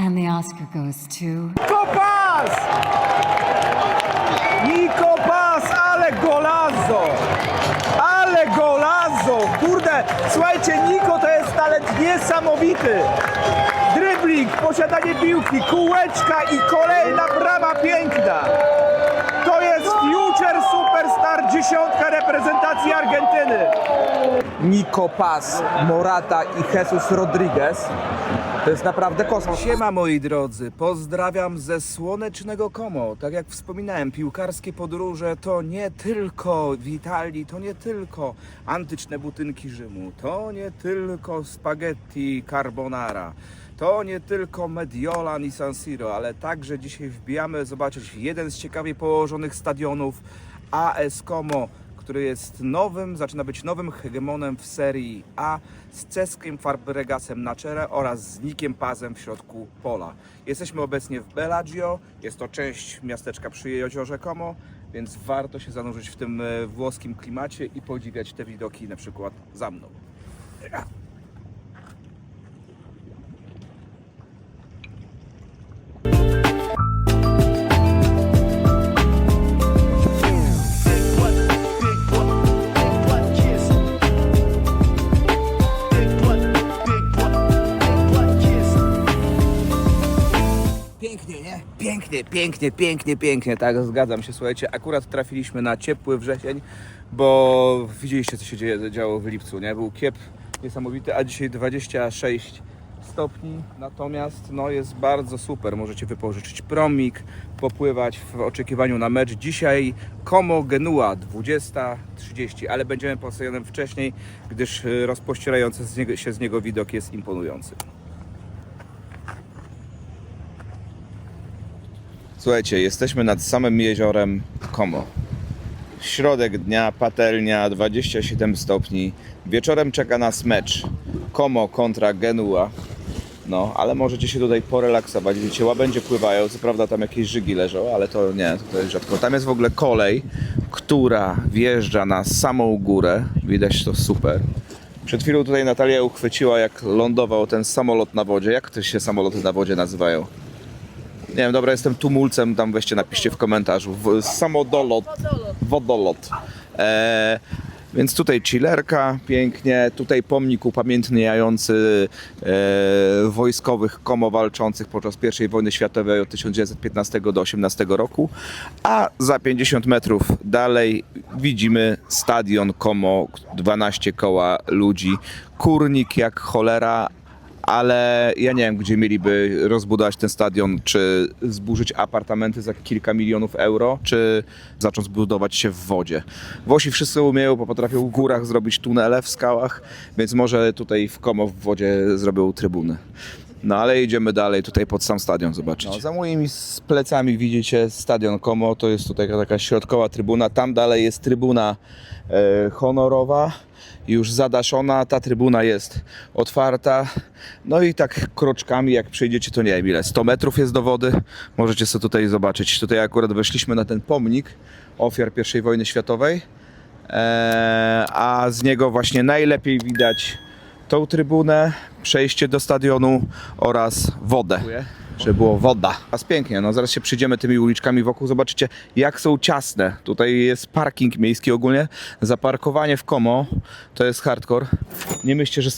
And the Oscar goes to. Kopas! Niko Pas, ale golazo! Ale golazo! Kurde, słuchajcie, Niko to jest talent niesamowity. Dribbling, posiadanie piłki, kółeczka i kolejna brama piękna. To jest future superstar, dziesiątka reprezentacji Argentyny. Nico Paz, Morata i Jesus Rodriguez. To jest naprawdę kosmos. Siema moi drodzy, pozdrawiam ze słonecznego Como. Tak jak wspominałem, piłkarskie podróże to nie tylko w Italii, to nie tylko antyczne budynki Rzymu, to nie tylko spaghetti carbonara. To nie tylko Mediolan i San Siro, ale także dzisiaj wbijamy zobaczyć jeden z ciekawie położonych stadionów AS Como, który jest nowym, zaczyna być nowym hegemonem w Serii A z Ceskiem Fabregasem na czele oraz z Nikiem Pazem w środku pola. Jesteśmy obecnie w Bellagio, jest to część miasteczka przy jeziorze Como, więc warto się zanurzyć w tym e, włoskim klimacie i podziwiać te widoki na przykład za mną. Pięknie, pięknie, pięknie, pięknie, tak, zgadzam się, słuchajcie, akurat trafiliśmy na ciepły wrzesień, bo widzieliście, co się dzieje, działo w lipcu, nie? Był kiep niesamowity, a dzisiaj 26 stopni, natomiast no jest bardzo super, możecie wypożyczyć promik, popływać w oczekiwaniu na mecz. Dzisiaj Como Genua 20.30, ale będziemy stadionem wcześniej, gdyż y, rozpościerający się z niego widok jest imponujący. Słuchajcie, jesteśmy nad samym jeziorem Como. Środek dnia, patelnia, 27 stopni. Wieczorem czeka nas mecz Como kontra Genua. No, ale możecie się tutaj porelaksować. Widzicie, łabędzie pływają. Co prawda tam jakieś żygi leżą, ale to nie, to jest rzadko. Tam jest w ogóle kolej, która wjeżdża na samą górę. Widać to super. Przed chwilą tutaj Natalia uchwyciła, jak lądował ten samolot na wodzie. Jak to się samoloty na wodzie nazywają? Nie wiem, dobra, jestem tumulcem, tam weźcie, napiszcie w komentarzu. W, samodolot. Wodolot. E, więc tutaj chillerka, pięknie. Tutaj pomnik upamiętniający e, wojskowych komo walczących podczas I wojny światowej od 1915 do 18 roku. A za 50 metrów dalej widzimy stadion Komo, 12 koła ludzi. Kurnik jak cholera, ale ja nie wiem, gdzie mieliby rozbudować ten stadion, czy zburzyć apartamenty za kilka milionów euro, czy zacząć budować się w wodzie. Włosi wszyscy umieją, bo potrafią w górach zrobić tunele w skałach, więc może tutaj w Komo w wodzie zrobią trybuny. No ale idziemy dalej, tutaj pod sam stadion zobaczyć. No, za moimi plecami widzicie stadion Komo, to jest tutaj taka środkowa trybuna, tam dalej jest trybuna e, honorowa, już zadaszona, ta trybuna jest otwarta, no i tak kroczkami jak przejdziecie to nie wiem ile, 100 metrów jest do wody, możecie sobie tutaj zobaczyć. Tutaj akurat weszliśmy na ten pomnik ofiar I wojny światowej, e, a z niego właśnie najlepiej widać tą trybunę, przejście do stadionu oraz wodę. Żeby było woda. A pięknie, no zaraz się przyjdziemy tymi uliczkami wokół, zobaczycie jak są ciasne. Tutaj jest parking miejski ogólnie. Zaparkowanie w Como to jest hardcore. Nie myślcie, że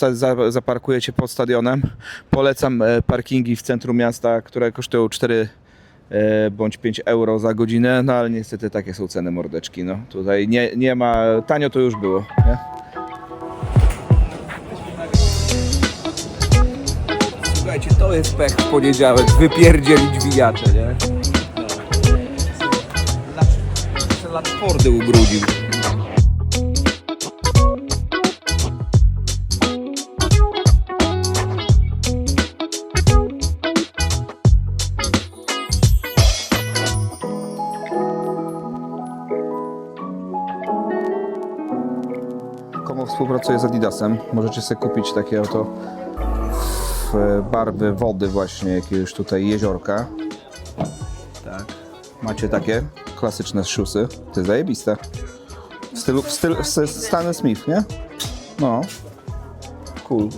zaparkujecie pod stadionem. Polecam e, parkingi w centrum miasta, które kosztują 4 e, bądź 5 euro za godzinę, no ale niestety takie są ceny mordeczki. No. Tutaj nie, nie ma, tanio to już było. Nie? Słuchajcie, to jest pech w poniedziałek, wypierdzielić wijacze, nie? Lat- Latfordy ubrudził. Komo współpracuje z Adidasem. Możecie sobie kupić takie oto e, barwy wody właśnie jakiegoś tutaj jeziorka. Tak. Macie takie klasyczne szusy. Jest zajebiste. W stylu, w stylu w Stan Smith, nie? No. Cool.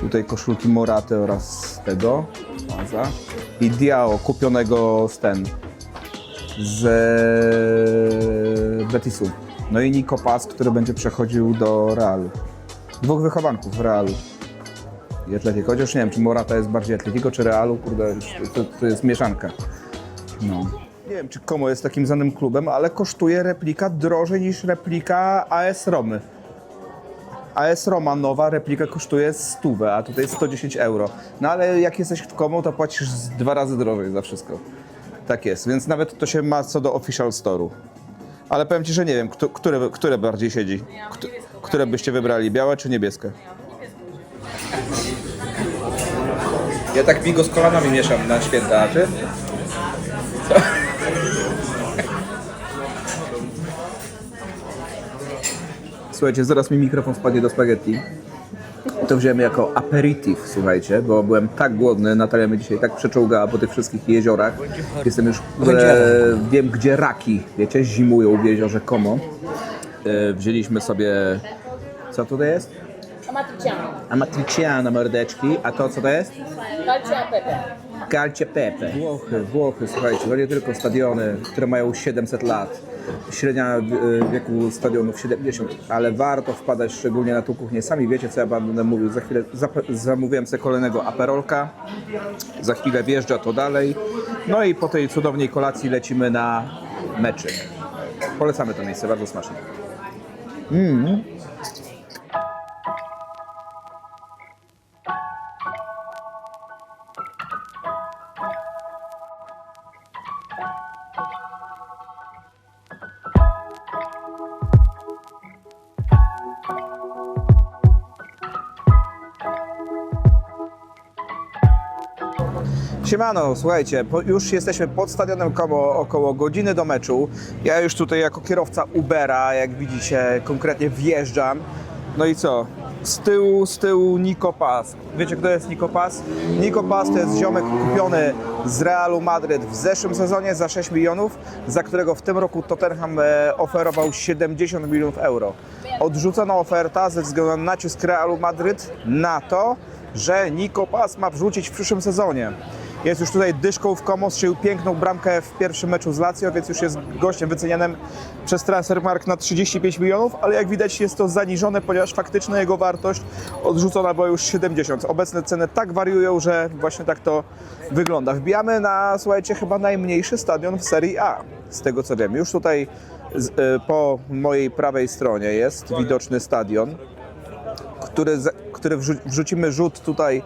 Tutaj koszulki Moraty oraz tego, Maza. I Diao kupionego z ten, z Betisu. No i Nico Pas, który będzie przechodził do Realu. Dwóch wychowanków Realu i Atletico. Chociaż nie wiem, czy Morata jest bardziej Atletico, czy Realu, kurde, to, to jest mieszanka. No. Nie wiem, czy Como jest takim znanym klubem, ale kosztuje replika drożej niż replika AS Romy. AS Roma nowa replika kosztuje 100, a tutaj 110 euro. No ale jak jesteś w Como, to płacisz dwa razy drożej za wszystko. Tak jest, więc nawet to się ma co do official store'u. Ale powiem Ci, że nie wiem, kto- które, które bardziej siedzi. Kto, które byście wybrali, białe czy niebieskie? Ja tak bigo z kolanami mieszam na święta, a ty? Słuchajcie, zaraz mi mikrofon spadnie do spaghetti. To wziąłem jako aperitif, słuchajcie, bo byłem tak głodny. Natalia mnie dzisiaj tak przeczołgała po tych wszystkich jeziorach. Jestem już, e, wiem gdzie raki, wiecie, zimują w jeziorze Como. E, wzięliśmy sobie, co tutaj jest? Amatriciano, Amatriciana mordeczki, a to co to jest? calcio a pepe. Calcio Pepe. Włochy, Włochy, słuchajcie, to nie tylko stadiony, które mają 700 lat. Średnia y, wieku stadionów 70, ale warto wpadać szczególnie na tą kuchnię. Sami wiecie, co ja będę mówił. Za chwilę zamówiłem sobie kolejnego aperolka. Za chwilę wjeżdża to dalej. No i po tej cudownej kolacji lecimy na meczyk. Polecamy to miejsce, bardzo smaczne. Siemano, słuchajcie, już jesteśmy pod stadionem około godziny do meczu. Ja już tutaj jako kierowca Ubera, jak widzicie, konkretnie wjeżdżam. No i co? Z tyłu, z tyłu Nico Paz. Wiecie kto jest? Nico Paz to jest ziomek kupiony z Realu Madryt w zeszłym sezonie za 6 milionów, za którego w tym roku Tottenham e, oferował 70 milionów euro. Odrzucona oferta ze względu na nacisk Realu Madryt na to, że Nico Paz ma wrzucić w przyszłym sezonie. Jest już tutaj dyszką w Como, strzelił piękną bramkę w pierwszym meczu z Lazio, więc już jest gościem wycenianym przez Transfermarkt na 35 milionów, ale jak widać jest to zaniżone, ponieważ faktyczna jego wartość odrzucona była już 70. Obecne ceny tak wariują, że właśnie tak to wygląda. Wbijamy na, słuchajcie, chyba najmniejszy stadion w Serii A, z tego co wiem. Już tutaj z, y, po mojej prawej stronie jest widoczny stadion który, który wrzu- wrzucimy rzut tutaj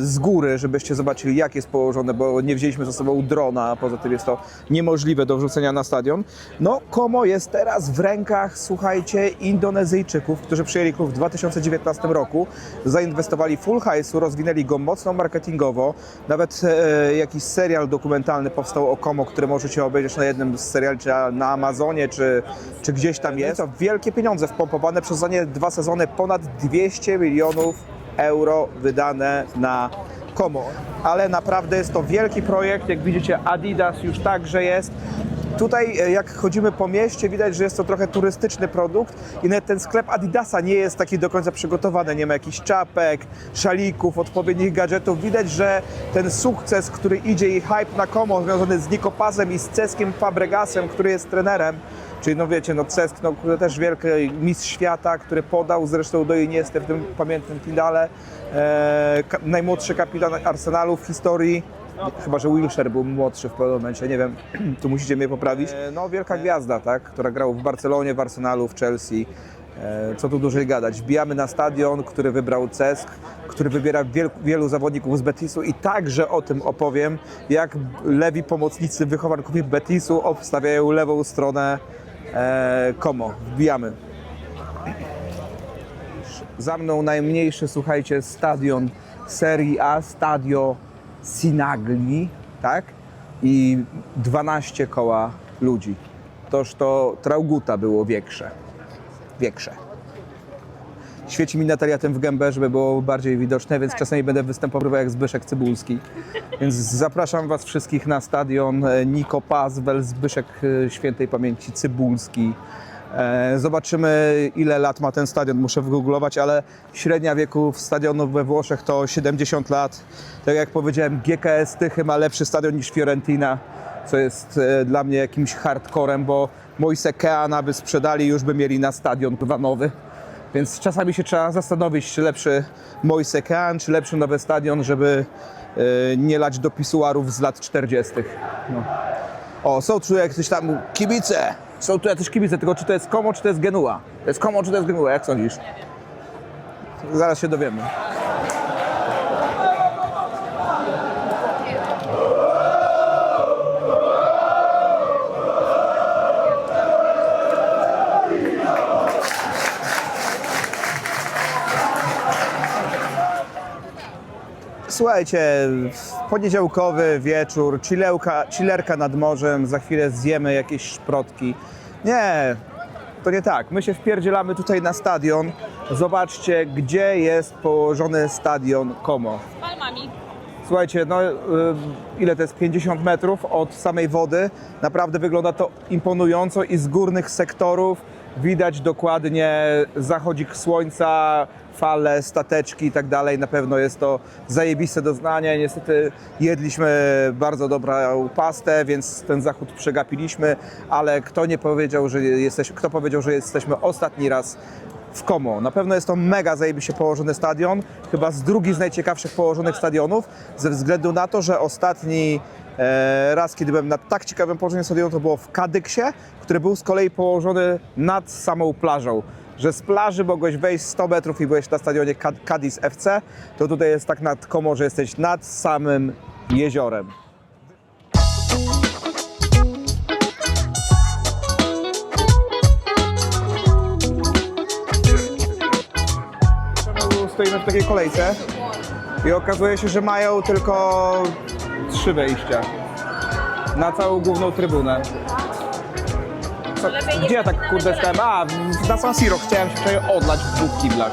z góry, żebyście zobaczyli jak jest położone, bo nie wzięliśmy ze sobą drona, a poza tym jest to niemożliwe do wrzucenia na stadion. No, Como jest teraz w rękach, słuchajcie, Indonezyjczyków, którzy przyjęli klub w 2019 roku, zainwestowali full hajsu, rozwinęli go mocno marketingowo, nawet e, jakiś serial dokumentalny powstał o Como, który możecie obejrzeć na jednym z seriali, czy na Amazonie, czy, czy gdzieś tam jest. To wielkie pieniądze wpompowane przez ostatnie dwa sezony, ponad 200 milionów euro wydane na Como. Ale naprawdę jest to wielki projekt, jak widzicie Adidas już także jest. Tutaj e, jak chodzimy po mieście widać, że jest to trochę turystyczny produkt i nawet ten sklep Adidasa nie jest taki do końca przygotowany. Nie ma jakichś czapek, szalików, odpowiednich gadżetów. Widać, że ten sukces, który idzie i hype na Como związany z Nikopazem i z Ceskiem Fabregasem, który jest trenerem, Czyli no wiecie, no Cesk, no kurde, też wielki mistrz świata, który podał zresztą do Iniesty w tym pamiętnym finale. E, najmłodszy kapitan Arsenalu w historii. Chyba, że Wilshere był młodszy w pewnym momencie, nie wiem, tu musicie mnie poprawić. E, no wielka gwiazda, tak, która grała w Barcelonie, w Arsenalu, w Chelsea. E, co tu dłużej gadać. Wbijamy na stadion, który wybrał Cesk, który wybiera wiel, wielu zawodników z Betisu i także o tym opowiem, jak lewi pomocnicy wychowankowie Betisu obstawiają lewą stronę e, Como. Wbijamy. Za mną najmniejszy, słuchajcie, stadion Serie A, Stadio Sinagli, tak? I 12 koła ludzi. Toż to Trauguta było większe. Większe. Świeci mi Natalia tym w gębę, żeby było bardziej widoczne, więc czasami będę występował jak Zbyszek Cybulski. Więc zapraszam Was wszystkich na stadion e, Niko Pazwel, Zbyszek e, świętej pamięci Cybulski. E, Zobaczymy, ile lat ma ten stadion. Muszę wygooglować, ale średnia wieku stadionu we Włoszech to 70 lat. Tak jak powiedziałem, GKS Tychy ma lepszy stadion niż Fiorentina, co jest dla mnie jakimś hardcorem, bo Moise Keana by sprzedali, już by mieli na stadion chyba nowy. Więc czasami się trzeba zastanowić, czy lepszy Moise Kean, czy lepszy nowy stadion, żeby e, nie lać do pisuarów z lat 40. No. O, są tu jakieś tam kibice. Są tu jakieś kibice, tylko czy to jest Komo, czy to jest Genua? To jest Komo, czy to jest Genua? Jak sądzisz? Zaraz się dowiemy. Słuchajcie, poniedziałkowy wieczór, chillełka, chillerka nad morzem, za chwilę zjemy jakieś szprotki. Nie, to nie tak. My się wpierdzielamy tutaj na stadion. Zobaczcie, gdzie jest położony stadion Como. Palmami. Słuchajcie, no y, ile to jest? 50 metrów od samej wody. Naprawdę wygląda to imponująco i z górnych sektorów widać dokładnie zachodzik słońca, fale, stateczki i tak dalej. Na pewno jest to zajebiste doznanie. Niestety jedliśmy bardzo dobrą pastę, więc ten zachód przegapiliśmy, ale kto nie powiedział, że jesteś, kto powiedział, że jesteśmy ostatni raz w Como. Na pewno jest to mega zajebiście położony stadion, chyba z drugi z najciekawszych położonych stadionów, ze względu na to, że ostatni raz, kiedy byłem na tak ciekawym położeniu stadionu, to było w Kadyksie, który był z kolei położony nad samą plażą. Że z plaży mogłeś wejść 100 metrów i byłeś na stadionie Cadiz FC, to tutaj jest tak nad Como, że jesteś nad samym jeziorem. Stoimy w takiej kolejce i okazuje się, że mają tylko trzy wejścia na całą główną trybunę. Co, gdzie ja tak kurde stałem? A, na San Siro chciałem się wczoraj odlać w dwóch kiblach.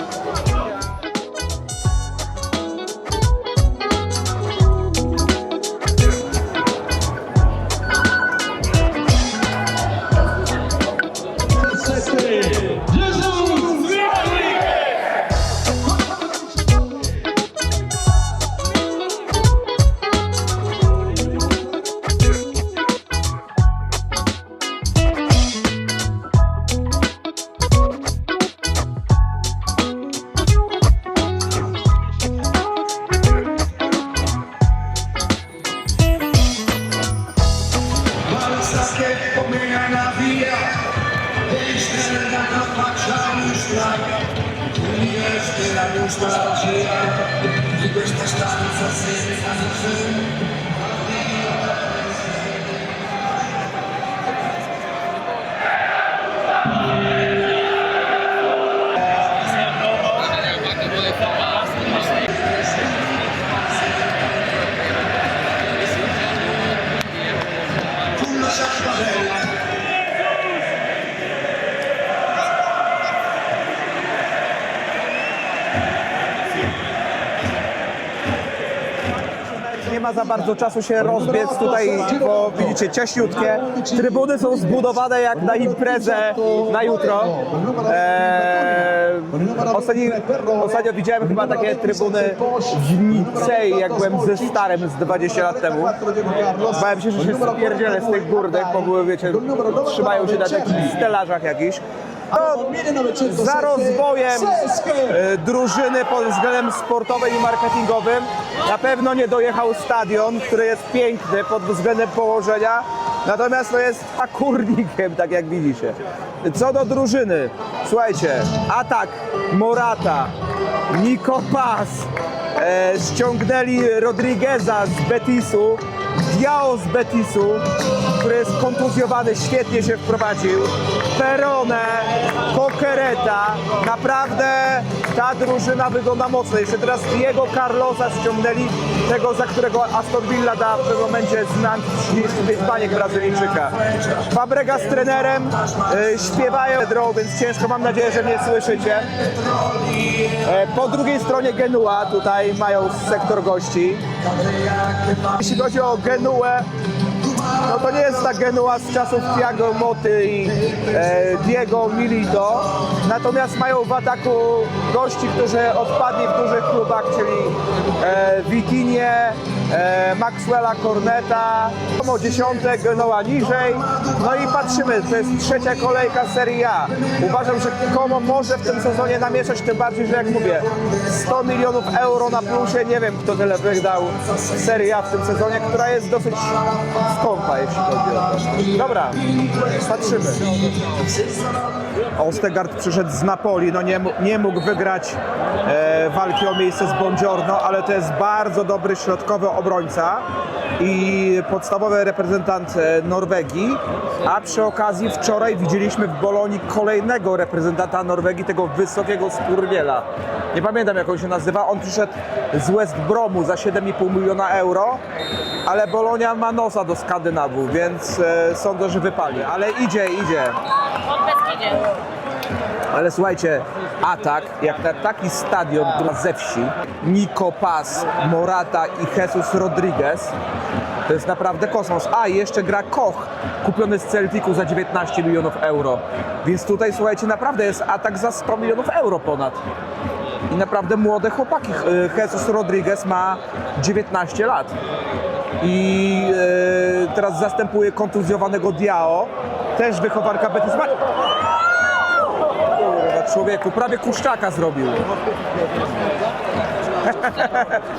Ma za bardzo czasu się rozbiec tutaj, bo widzicie, cieśniutkie. Trybuny są zbudowane jak na imprezę na jutro. Eee, ostatni, ostatnio widziałem chyba takie trybuny w Nicei, jak byłem ze starym z 20 lat temu. Bałem się, że się spierdzielę z tych górnych, bo były, wiecie, trzymają się na takich stelażach jakichś. No, za rozwojem e, drużyny pod względem sportowym i marketingowym na pewno nie dojechał stadion, który jest piękny pod względem położenia, natomiast to jest pakurnikiem, tak jak widzicie. Co do drużyny, słuchajcie, atak Morata, Nico Paz, e, ściągnęli Rodrigueza z Betisu, Diao z Betisu, który jest kontuzjowany, świetnie się wprowadził. Perone, Coquereta. Naprawdę ta drużyna wygląda mocno. Jeszcze teraz Diego Carlosa ściągnęli, tego za którego Aston Villa da w tym momencie znak Hiszpaniek Brazylijczyka. Fabrega z trenerem y, śpiewają drą, więc ciężko, mam nadzieję, że mnie słyszycie. Po drugiej stronie Genua, tutaj mają sektor gości. Jeśli chodzi o Genuę, no to nie jest ta Genua z czasów Thiago Moty i e, Diego Milito. Natomiast mają w ataku gości, którzy odpadli w dużych klubach, czyli e, e, Maxwella Corneta, Como dziesiąte, Genoa niżej. No i patrzymy, to jest trzecia kolejka Serie A. Uważam, że Como może w tym sezonie namieszać, tym bardziej, że jak mówię, 100 milionów euro na plusie, nie wiem kto tyle wydał w Serie A w tym sezonie, która jest dosyć skąpa, jeśli chodzi o to. Dobra, patrzymy. Ostegard przyszedł z Napoli, no nie, nie mógł wygrać e, walki o miejsce z Bongiorno, ale to jest bardzo dobry środkowy obrońca i podstawowy reprezentant Norwegii, a przy okazji wczoraj widzieliśmy w Bolonii kolejnego reprezentanta Norwegii, tego wysokiego skurwiela. Nie pamiętam jak on się nazywa, on przyszedł z West Bromu za 7,5 miliona euro, ale Bolonia ma nosa do Skandynawów, więc e, sądzę, że wypali, ale idzie, idzie. Ale słuchajcie, atak, jak na taki stadion który ze wsi, Nico Paz, Morata i Jesus Rodriguez, to jest naprawdę kosmos. A, jeszcze gra Koch, kupiony z Celticu za 19 milionów euro. Więc tutaj, słuchajcie, naprawdę jest atak za 100 milionów euro ponad. I naprawdę młode chłopaki. Y, Jesus Rodriguez ma 19 lat. I y, teraz zastępuje kontuzjowanego Diao, też wychowanka Betis. Człowieku, prawie puszczaka zrobił.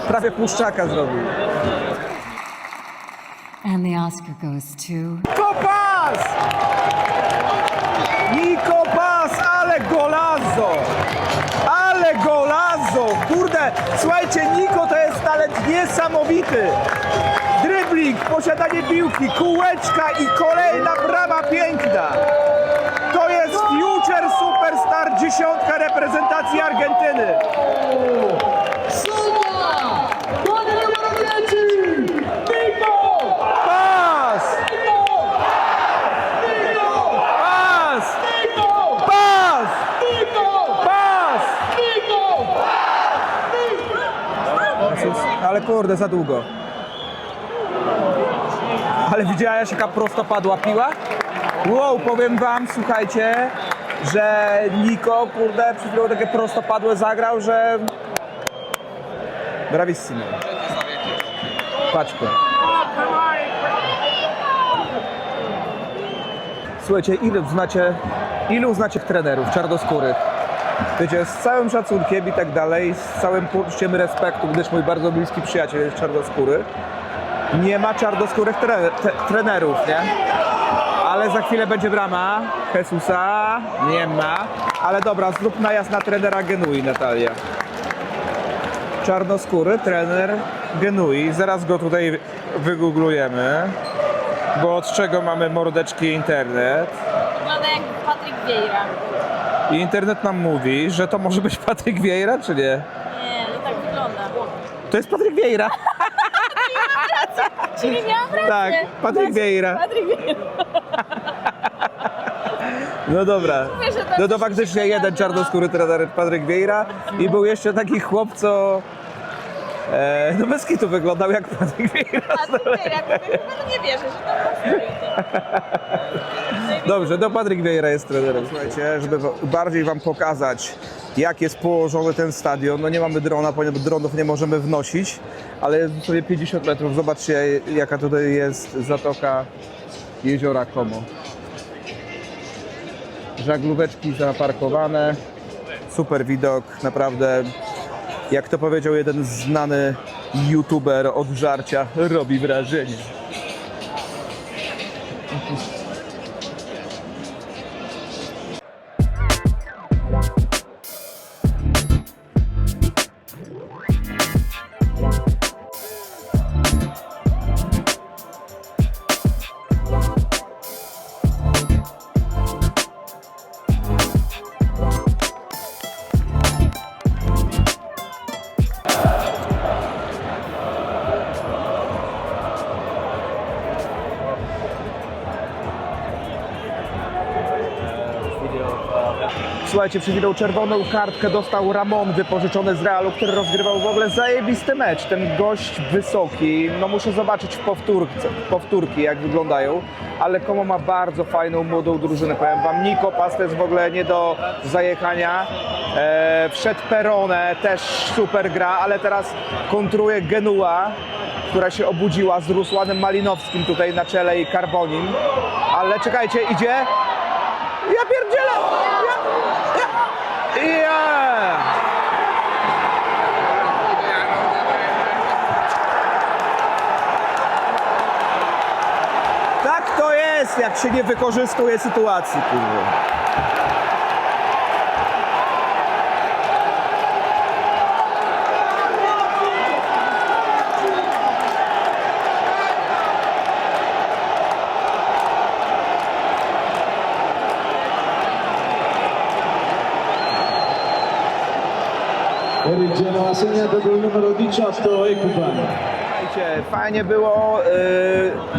prawie puszczaka zrobił. And the Oscar goes to. Kopas! Niko Pas, ale golazo! Ale golazo! Kurde, słuchajcie, Niko to jest talent niesamowity. Dribbling, posiadanie piłki, kółeczka i kolejna brawa piękna. Superstar, dziesiątka reprezentacji Argentyny. Pas! Pas! Pas! Pas! Ale kurde, za długo. Ale widziałaś jaka prosto padła piła? Wow, powiem wam, słuchajcie, że Niko, kurde, przed chwilą takie prostopadłe zagrał, że... Bravissimo. Patrzcie. Słuchajcie, ilu znacie, ilu znacie trenerów czarnoskórych? Wiecie, z całym szacunkiem i tak dalej, z całym poczuciem respektu, gdyż mój bardzo bliski przyjaciel jest czarnoskóry, nie ma czarnoskórych trenerów, nie? Ale za chwilę będzie brama Jesusa, nie ma. Ale dobra, zrób najazd na trenera Genui, Natalia. Czarnoskóry trener Genui. Zaraz go tutaj wygooglujemy. Bo od czego mamy mordeczki internet? Wygląda jak Patryk Vieira. I internet nam mówi, że to może być Patryk Vieira, czy nie? Nie, no tak wygląda. To jest Patryk Vieira. Czyli miałam rację. Tak, Patryk Vieira. Patryk Vieira. No dobra. No to faktycznie jeden kojarzy, czarnoskóry trener Patryk Vieira i był jeszcze taki chłop, co e, no bez kitu wyglądał jak Patryk. Patryk Vieira, to chyba nie wierzę, że to Dobrze, to Patryk Vieira jest trenerem. Słuchajcie, żeby bardziej wam pokazać, jak jest położony ten stadion. No nie mamy drona, ponieważ dronów nie możemy wnosić, ale jest sobie 50 metrów. Zobaczcie, jaka tutaj jest zatoka jeziora Como. Żaglóweczki zaparkowane. Super widok, naprawdę. Jak to powiedział jeden znany youtuber od żarcia, robi wrażenie. Słuchajcie, chwilą czerwoną kartkę dostał Ramon wypożyczony z Realu, który rozgrywał w ogóle zajebisty mecz. Ten gość wysoki, no muszę zobaczyć w powtórce, powtórki jak wyglądają, ale Komo ma bardzo fajną, młodą drużynę, powiem wam. Niko Pas to jest w ogóle nie do zajechania. E, wszedł Perone, też super gra, ale teraz kontruje Genua, która się obudziła z Rusłanem Malinowskim tutaj na czele i Karbonim. Ale czekajcie, idzie. Ja pierdzielę! Tak to jest, jak się nie wykorzystuje sytuacji, kurwa. Genoa ha segnato col numero 18 Ekuban. Fajnie było.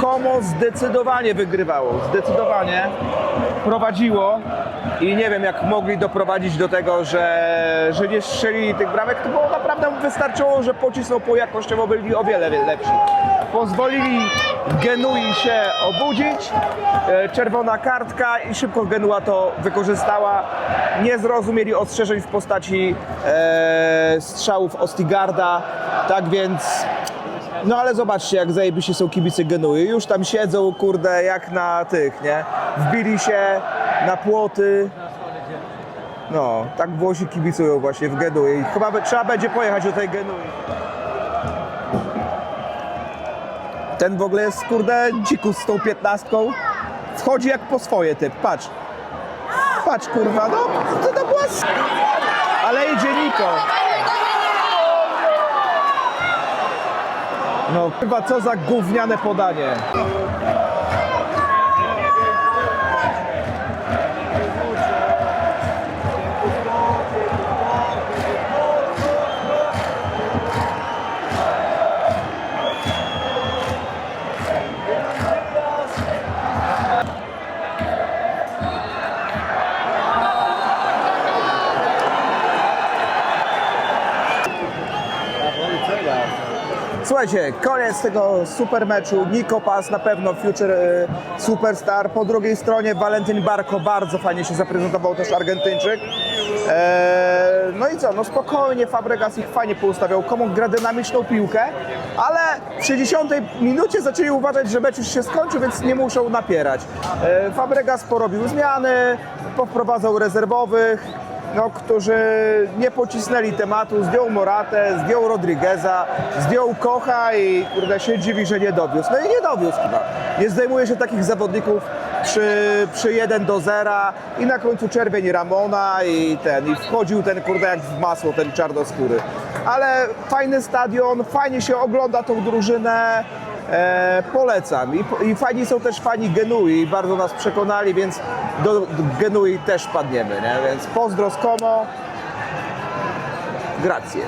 Komo zdecydowanie wygrywało. Zdecydowanie prowadziło. I nie wiem, jak mogli doprowadzić do tego, że, że nie strzelili tych bramek. To było naprawdę wystarczyło, że pocisnął po jakościowo byli o wiele lepsi. Pozwolili Genui się obudzić. E, Czerwona kartka i szybko Genua to wykorzystała. Nie zrozumieli ostrzeżeń w postaci e, strzałów Ostigarda. Tak więc no ale zobaczcie, jak zajebiście są kibice Genui. Już tam siedzą, kurde, jak na tych, nie? Wbili się na płoty. No, tak Włosi kibicują właśnie w Genui. Chyba trzeba będzie pojechać do tej Genui. Ten w ogóle jest, kurde, dzikus z tą piętnastką. Wchodzi jak po swoje typ, patrz. Patrz, kurwa, no, to, to była... s- Ale idzie Niko. No chyba co za gówniane podanie. Słuchajcie, koniec tego super meczu. Niko Pas na pewno future e, superstar. Po drugiej stronie Valentyn Barco bardzo fajnie się zaprezentował, też Argentyńczyk. Eee, no i co, no spokojnie, Fabregas ich fajnie poustawiał. Komu gra dynamiczną piłkę, ale w 60 minucie zaczęli uważać, że mecz już się skończył, więc nie muszą napierać. Eee, Fabregas porobił zmiany, powprowadzał rezerwowych no, którzy nie pocisnęli tematu, zdjął Moratę, zdjął Rodrigueza, zdjął Kocha i kurde się dziwi, że nie dowiózł. No i nie dowiózł chyba. Nie zdejmuje się takich zawodników przy, przy 1 do 0 i na końcu czerwień Ramona i ten, i wchodził ten kurde jak w masło, ten czarnoskóry. Ale fajny stadion, fajnie się ogląda tą drużynę. E, polecam. I, I fajni są też fani Genui, bardzo nas przekonali, więc do, do Genui też padniemy, nie? Więc pozdro z Como. Grazie.